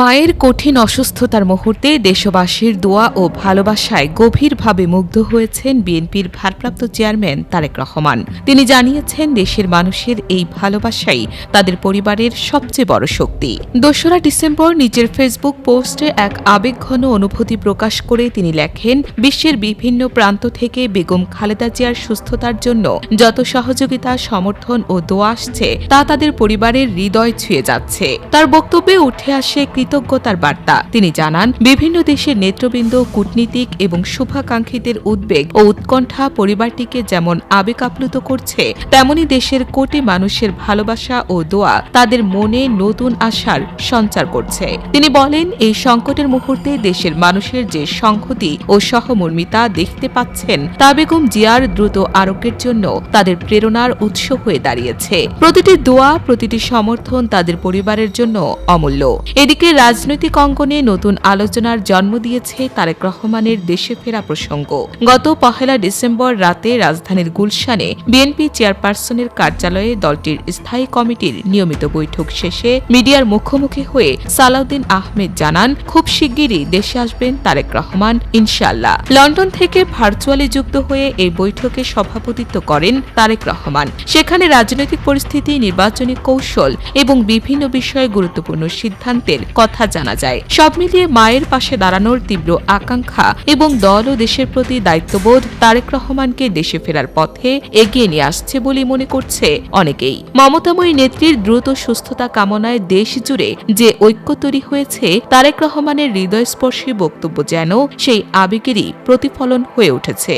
মায়ের কঠিন অসুস্থতার মুহূর্তে দেশবাসীর দোয়া ও ভালোবাসায় গভীরভাবে মুগ্ধ হয়েছেন বিএনপির ভারপ্রাপ্ত চেয়ারম্যান তারেক রহমান। তিনি জানিয়েছেন, দেশের মানুষের এই ভালোবাসাই তাদের পরিবারের সবচেয়ে বড় শক্তি। দোসরা ডিসেম্বর নিজের ফেসবুক পোস্টে এক আবেগঘন অনুভূতি প্রকাশ করে তিনি লেখেন, বিশ্বের বিভিন্ন প্রান্ত থেকে বেগম খালেদা জিয়ার সুস্থতার জন্য যত সহযোগিতা, সমর্থন ও দোয়া আসছে, তা তাদের পরিবারের হৃদয় ছুঁয়ে যাচ্ছে। তার বক্তব্যে উঠে আসে কৃতজ্ঞতার বার্তা। তিনি জানান, বিভিন্ন দেশের নেতৃবৃন্দ, কূটনীতিক এবং শুভাকাঙ্ক্ষীদের উদ্বেগ ও উৎকণ্ঠা পরিবারটিকে যেমন আবেগ আপ্লুত করছে, তেমনি দেশের কোটি মানুষের ভালোবাসা ও দোয়া তাদের মনে নতুন আশার সঞ্চার করছে। তিনি বলেন, এই সংকটের মুহূর্তে দেশের মানুষের যে সংহতি ও সহমর্মিতা দেখতে পাচ্ছেন, তা বেগম জিয়ার দ্রুত আরোগ্যের জন্য তাদের প্রেরণার উৎস হয়ে দাঁড়িয়েছে। প্রতিটি দোয়া, প্রতিটি সমর্থন তাদের পরিবারের জন্য অমূল্য। এদিকে রাজনৈতিক অঙ্গনে নতুন আলোচনার জন্ম দিয়েছে তারেক রহমানের দেশে ফেরা প্রসঙ্গ। গত পহেলা ডিসেম্বর রাতে রাজধানীর গুলশানে বিএনপি চেয়ারপারসনের কার্যালয়ে দলটির স্থায়ী কমিটির নিয়মিত বৈঠক শেষে মিডিয়ার মুখোমুখি হয়ে সালাউদ্দিন আহমেদ জানান, খুব শিগগিরই দেশে আসবেন তারেক রহমান ইনশাল্লাহ লন্ডন থেকে ভার্চুয়ালি যুক্ত হয়ে এই বৈঠকে সভাপতিত্ব করেন তারেক রহমান। সেখানে রাজনৈতিক পরিস্থিতি, নির্বাচনী কৌশল এবং বিভিন্ন বিষয়ে গুরুত্বপূর্ণ সিদ্ধান্তের কথা জানা যায়। সব মিলিয়ে মায়ের পাশে দাঁড়ানোর তীব্র আকাঙ্ক্ষা এবং দল ও দেশের প্রতি দায়িত্ববোধ তারেক রহমানকে দেশে ফেরার পথে এগিয়ে নিয়ে আসছে বলে মনে করছে অনেকেই। মমতাময়ী নেত্রীর দ্রুত সুস্থতা কামনায় দেশ জুড়ে যে ঐক্য তৈরি হয়েছে, তারেক রহমানের হৃদয়স্পর্শী বক্তব্য যেন সেই আবেগেরই প্রতিফলন হয়ে উঠেছে।